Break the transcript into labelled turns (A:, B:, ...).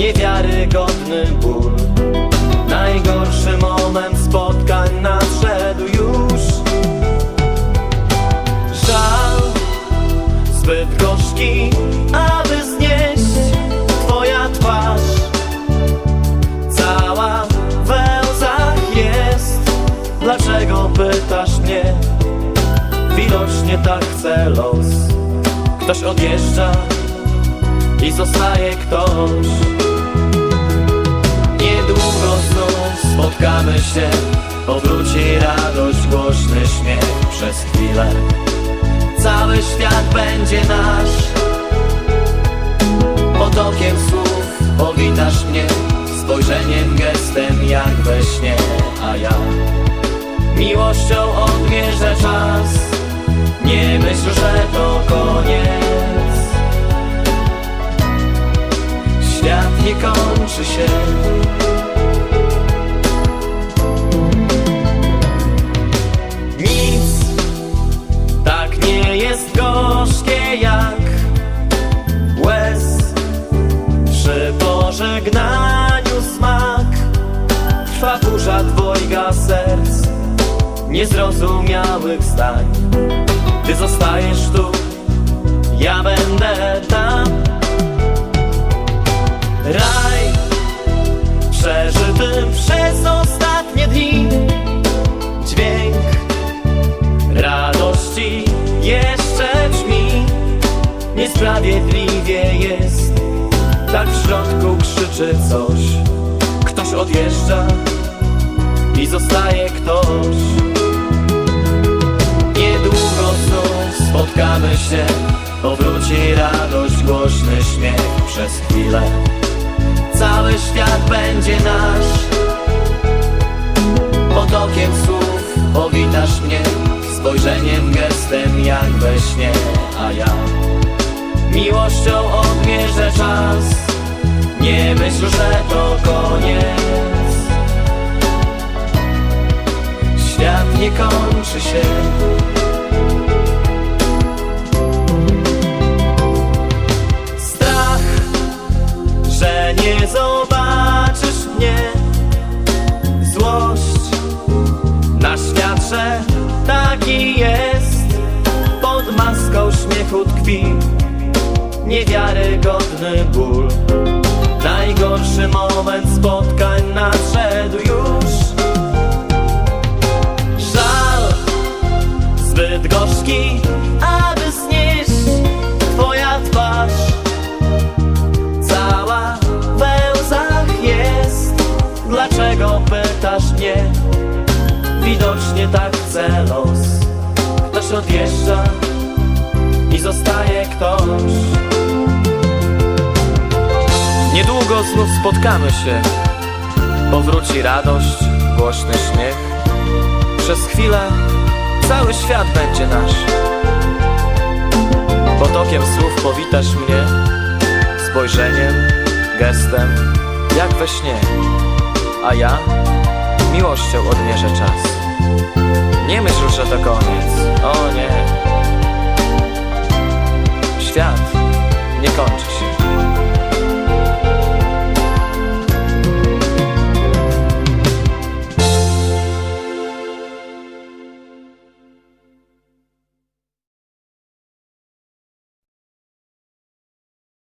A: Niewiarygodny ból. Najgorszy moment spotkań nadszedł już. Żal zbyt gorzki, aby znieść Twoja twarz. Cała w łzach jest. Dlaczego pytasz mnie? Widocznie tak chce los. Ktoś odjeżdża i zostaje ktoś. Niedługo znów spotkamy się. Powróci radość, głośny śmiech przez chwilę. Cały świat będzie nasz. Potokiem słów powitasz mnie. Spojrzeniem, gestem jak we śnie. A ja miłością odmierzę czas. Nie myśl, że to koniec nie kończy się. Nic tak nie jest gorzkie jak łez Przy pożegnaniu smak. Trwa burza dwojga serc Niezrozumiałych zdań. Ty zostajesz tu, ja będę Niesprawiedliwie jest. Tak w środku krzyczy coś. Ktoś odjeżdża i zostaje ktoś. Niedługo znów spotkamy się. Powróci radość, głośny śmiech przez chwilę. Cały świat będzie nasz. Potokiem słów powitasz mnie. Spojrzeniem, gestem jak we śnie. A ja miłością odmierzę czas. Nie myśl, że to koniec. Świat nie kończy się. Strach, że nie zobaczysz mnie. Złość na świat, że taki jest. Pod maską śmiechu tkwi Niewiarygodny ból. Najgorszy moment spotkań nadszedł już. Żal zbyt gorzki, aby znieść Twoja twarz. Cała we łzach jest. Dlaczego pytasz mnie? Widocznie tak chce los. Ktoś odjeżdża i zostaje ktoś Niedługo znów spotkamy się. Powróci radość, głośny śmiech. Przez chwilę cały świat będzie nasz. Potokiem słów powitasz mnie. Spojrzeniem, gestem, jak we śnie. A ja miłością odmierzę czas. Nie myśl, że to koniec, o nie. Świat